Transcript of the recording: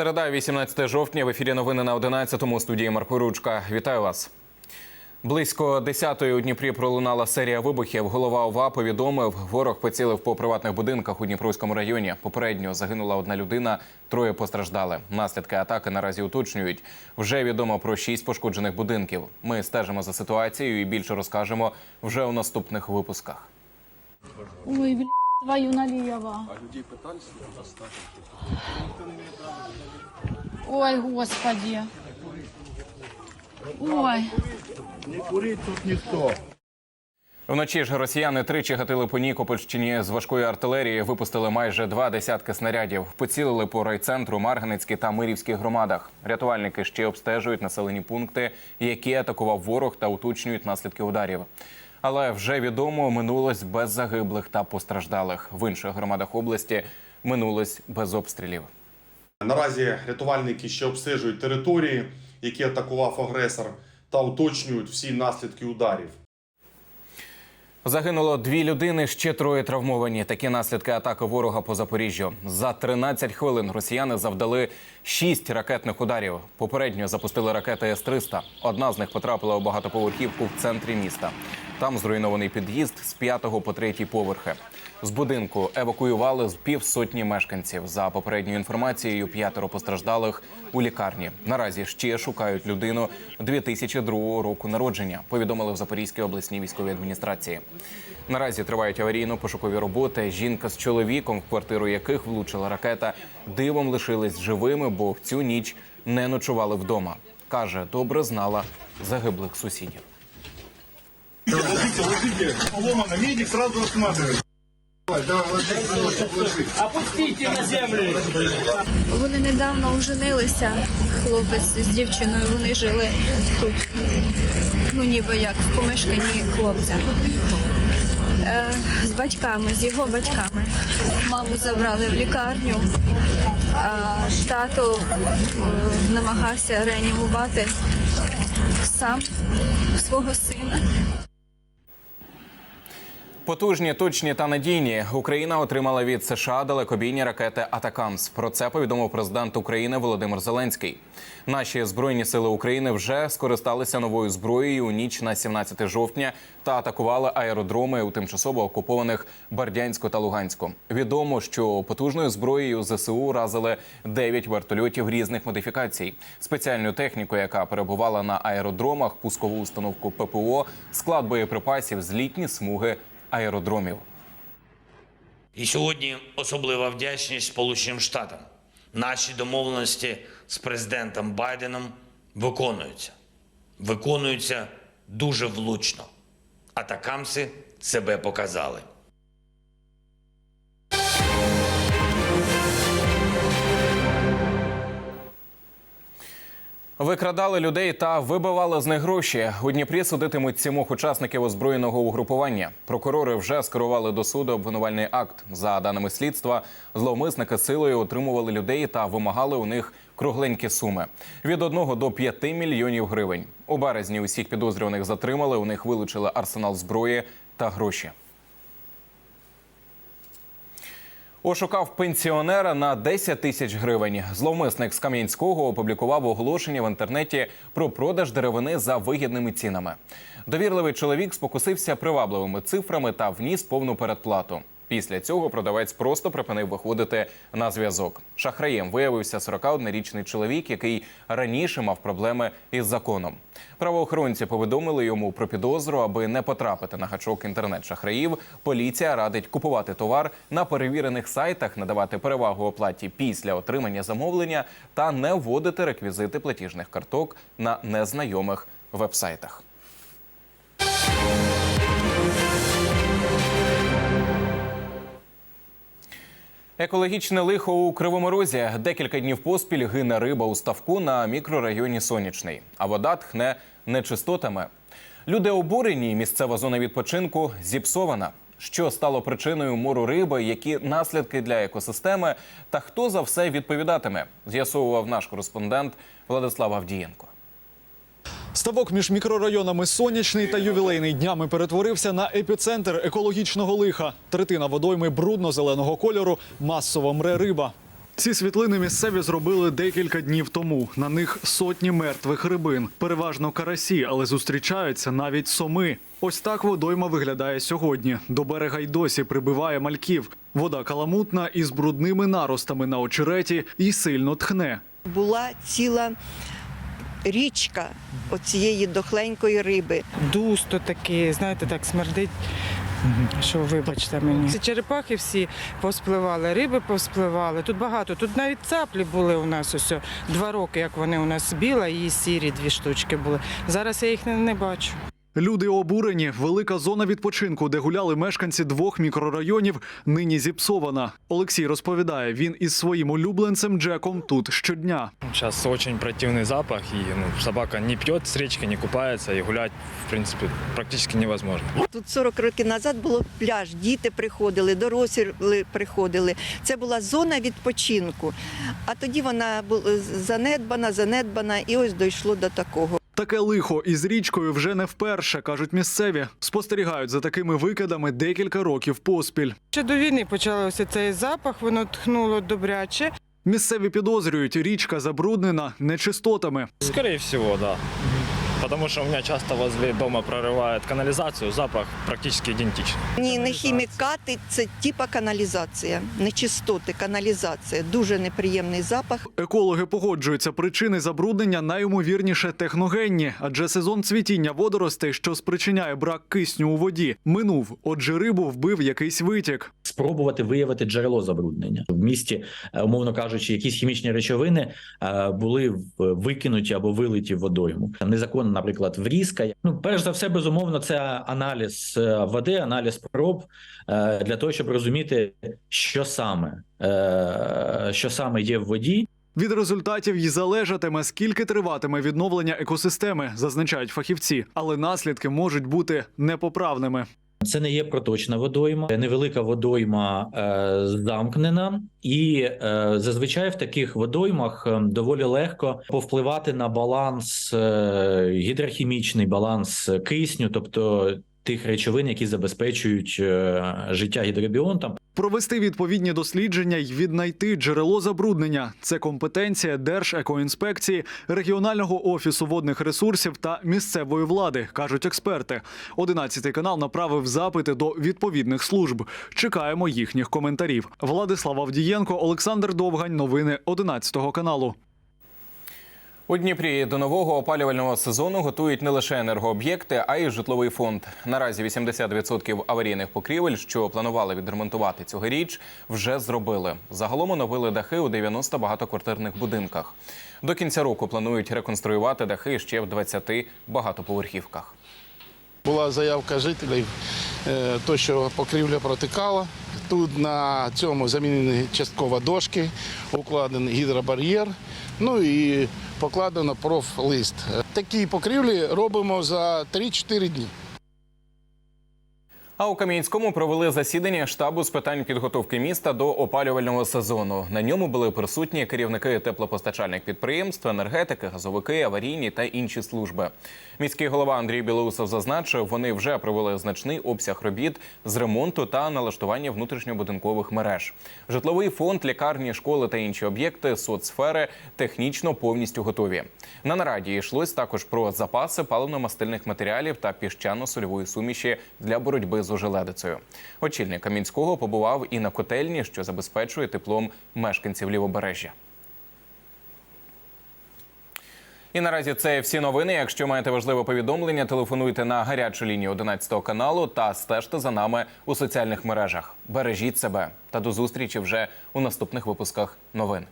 Середа, 18 жовтня. В ефірі новини на 11-му. Студії Марко Ручка. Вітаю вас. Близько 10-ї у Дніпрі пролунала серія вибухів. Голова ОВА повідомив, ворог поцілив по приватних будинках у Дніпровському районі. Попередньо загинула одна людина, троє постраждали. Наслідки атаки наразі уточнюють. Вже відомо про шість пошкоджених будинків. Ми стежимо за ситуацією і більше розкажемо вже у наступних випусках. Ой, бля, твою налево. Ой, господи. Ой, Не курить тут ніхто. Вночі ж росіяни тричі гатили по Нікопольщині з важкої артилерії. Випустили майже два десятки снарядів. Поцілили по райцентру, Марганецькій та Мирівській громадах. Рятувальники ще обстежують населені пункти, які атакував ворог та уточнюють наслідки ударів. Але вже відомо минулось без загиблих та постраждалих. В інших громадах області минулось без обстрілів. Наразі рятувальники ще обстежують території, які атакував агресор, та уточнюють всі наслідки ударів. Загинуло дві людини, ще троє травмовані. Такі наслідки атаки ворога по Запоріжжю. За 13 хвилин росіяни завдали шість ракетних ударів. Попередньо запустили ракети С-300. Одна з них потрапила у багатоповерхівку в центрі міста. Там зруйнований під'їзд з п'ятого по третій поверхи. З будинку евакуювали з півсотні мешканців. За попередньою інформацією, п'ятеро постраждалих у лікарні. Наразі ще шукають людину 2002 року народження. Повідомили в Запорізькій обласній військовій адміністрації. Наразі тривають аварійно-пошукові роботи. Жінка з чоловіком, в квартиру яких влучила ракета, дивом лишились живими, бо в цю ніч не ночували вдома. каже, добре знала загиблих сусідів. Поломано. Медик сразу осматривает. Вони недавно оженилися, хлопець з дівчиною. Вони жили тут, ну ніби як в помешканні хлопця. Е, з батьками, з його батьками. Маму забрали в лікарню, а тато е, намагався реанімувати сам свого сина. Потужні, точні та надійні. Україна отримала від США далекобійні ракети Атакамс. Про це повідомив президент України Володимир Зеленський. Наші збройні сили України вже скористалися новою зброєю у ніч на 17 жовтня та атакували аеродроми у тимчасово окупованих Бердянську та Луганську. Відомо, що потужною зброєю ЗСУ разили 9 вертольотів різних модифікацій. Спеціальну техніку, яка перебувала на аеродромах, пускову установку ППО, склад боєприпасів, злітні смуги аеродромів. І сьогодні особлива вдячність Сполученим Штатам. Наші домовленості з президентом Байденом виконуються. Виконуються дуже влучно. Атакамси себе показали. Викрадали людей та вибивали з них гроші. У Дніпрі судитимуть сімох учасників озброєного угрупування. Прокурори вже скерували до суду обвинувальний акт. За даними слідства, зловмисники силою отримували людей та вимагали у них кругленькі суми від 1 до 5 мільйонів гривень. У березні усіх підозрюваних затримали. У них вилучили арсенал зброї та гроші. Ошукав пенсіонера на 10 тисяч гривень. Зловмисник з Кам'янського опублікував оголошення в інтернеті про продаж деревини за вигідними цінами. Довірливий чоловік спокусився привабливими цифрами та вніс повну передплату. Після цього продавець просто припинив виходити на зв'язок. Шахраєм виявився 41-річний чоловік, який раніше мав проблеми із законом. Правоохоронці повідомили йому про підозру, аби не потрапити на гачок інтернет-шахраїв. Поліція радить купувати товар на перевірених сайтах, надавати перевагу оплаті після отримання замовлення та не вводити реквізити платіжних карток на незнайомих вебсайтах. Екологічне лихо у Кривому Розі. Декілька днів поспіль гине риба у ставку на мікрорайоні Сонячний, а вода тхне нечистотами. Люди обурені. Місцева зона відпочинку зіпсована. Що стало причиною мору риби, які наслідки для екосистеми, та хто за все відповідатиме, з'ясовував наш кореспондент Владислав Авдієнко. Ставок між мікрорайонами Сонячний та ювілейний днями перетворився на епіцентр екологічного лиха. Третина водойми брудно-зеленого кольору масово мре риба. Ці світлини місцеві зробили декілька днів тому. На них сотні мертвих рибин, переважно карасі, але зустрічаються навіть соми. Ось так водойма виглядає сьогодні. До берега й досі прибиває мальків. Вода каламутна із брудними наростами на очереті і сильно тхне. була ціла річка оцієї дохленької риби. Дусто таке, знаєте, так смердить. Що вибачте мені. Ці черепахи всі поспливали, риби поспливали. Тут багато. Тут навіть цаплі були у нас ось два роки, як вони у нас біла і сірі дві штучки були. Зараз я їх не, не бачу. Люди обурені. Велика зона відпочинку, де гуляли мешканці двох мікрорайонів, нині зіпсована. Олексій розповідає, він із своїм улюбленцем Джеком тут щодня. Сейчас очень противный запах, и ну, собака не пьет с речки, не купается, и гулять, в принципе, практически невозможно. Тут 40 років назад було пляж, діти приходили, дорослі приходили. Це була зона відпочинку. А тоді вона була занедбана, занедбана, і ось дійшло до такого. Таке лихо із річкою вже не вперше, кажуть місцеві. Спостерігають за такими викидами декілька років поспіль. Ще до війни почався цей запах, воно тхнуло добряче. Місцеві підозрюють, річка забруднена нечистотами. Скорее так. да. Потому что у меня часто возле дома прорывает канализацию, запах практически идентичный. Ні, не хімікати, це типа каналізація, нечистоти, каналізація. Дуже неприємний запах. Екологи погоджуються, причини забруднення найімовірніше техногенні, адже сезон цвітіння водоростей, що спричиняє брак кисню у воді, минув. Отже, рибу вбив якийсь витік. спробувати виявити джерело забруднення в місті, е, умовно кажучи, якісь хімічні речовини е, були в- викинуті або вилиті водойму. Наприклад, врізка. Ну, перш за все, безумовно, це аналіз е, води, аналіз проб е, для того, щоб розуміти, що саме, е, що саме є в воді, Від результатів й залежатиме, скільки триватиме відновлення екосистеми, зазначають фахівці, але наслідки можуть бути непоправними. Це не є проточна водойма, невелика водойма е, замкнена, і е, зазвичай в таких водоймах е, доволі легко повпливати на баланс е, гідрохімічний, баланс кисню, тобто тих речовин, які забезпечують е, життя гідробіонтам. Провести відповідні дослідження й віднайти джерело забруднення це компетенція Держекоінспекції, регіонального офісу водних ресурсів та місцевої влади, кажуть експерти. Одинадцятий канал направив запити до відповідних служб. Чекаємо їхніх коментарів. Владислав Авдієнко, Олександр Довгань. Новини 11 каналу. У Дніпрі до нового опалювального сезону готують не лише енергооб'єкти, а й житловий фонд. Наразі 80% аварійних покрівель, що планували відремонтувати цьогоріч, вже зробили. Загалом оновили дахи у 90 багатоквартирних будинках. До кінця року планують реконструювати дахи ще в 20 багатоповерхівках. Була заявка жителів, е, то що покрівля протикала. Тут на цьому замінені частково дошки, укладений гідробар'єр, ну і покладено профлист. Такі покрівлі робимо за 3-4 дні. А у Кам'янському провели засідання штабу з питань підготовки міста до опалювального сезону. На ньому були присутні керівники теплопостачальних підприємств, енергетики, газовики, аварійні та інші служби. Міський голова Андрій Білоусов зазначив, вони вже провели значний обсяг робіт з ремонту та налаштування внутрішньобудинкових мереж. Житловий фонд, лікарні, школи та інші об'єкти соцсфери технічно повністю готові. На нараді йшлось також про запаси паливно-мастильних матеріалів та піщано-сольової суміші для боротьби з ожеледицею. Очільник Кам'янського побував і на котельні, що забезпечує теплом мешканців лівобережжя. І наразі це всі новини. Якщо маєте важливе повідомлення, телефонуйте на гарячу лінію 11 каналу та стежте за нами у соціальних мережах. Бережіть себе та до зустрічі вже у наступних випусках новин.